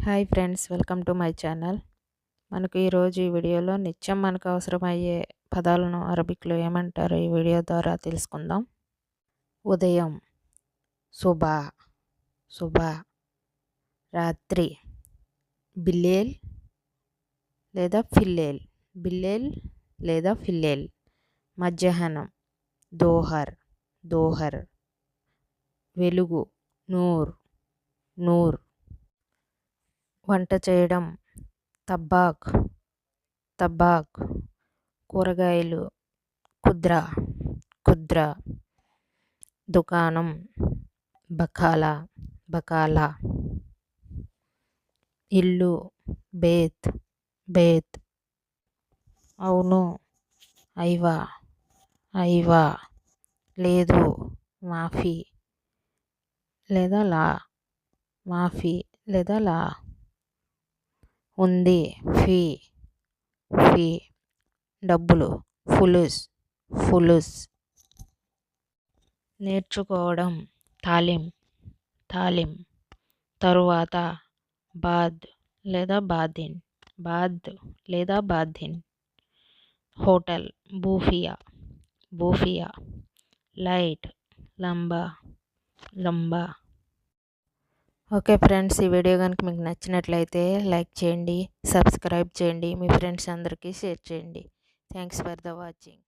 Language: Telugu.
Hi friends welcome to my channel. మనకు ఈరోజు ఈ వీడియోలో నిత్యం మనకు అవసరమయ్యే పదాలను అరబిక్లో ఏమంటారో ఈ వీడియో ద్వారా తెలుసుకుందాం. ఉదయం శుభ శుభ రాత్రి బిల్లేల్ లేదా ఫిల్లేల్ బిల్లేల్ లేదా ఫిల్లేల్ మధ్యాహ్నం దోహర్ దోహర్ వెలుగు నూర్ నూర్ వంట చేయడం తబ్బాక్ తబ్బాక్ కూరగాయలు కుద్ర కుద్ర దుకాణం బకాలా బకాలా ఇల్లు బేత్ బేత్ అవును ఐవా ఐవా లేదు మాఫీ లేదా లా మాఫీ లేదా లా. ఉంది. ఫీ ఫీ డబ్బులు ఫులుస్ ఫులుస్. నేర్చుకోవడం తాలిం తాలిం. తరువాత బాద్ లేదా బాదిన్ బాద్ లేదా బాదిన్. హోటల్ బూఫియా బూఫియా. లైట్ లంబా లంబా. ఓకే ఫ్రెండ్స్ ఈ వీడియో కనుక మీకు నచ్చినట్లయితే లైక్ చేయండి సబ్స్క్రైబ్ చేయండి మీ ఫ్రెండ్స్ అందరికీ షేర్ చేయండి. Thanks for the watching.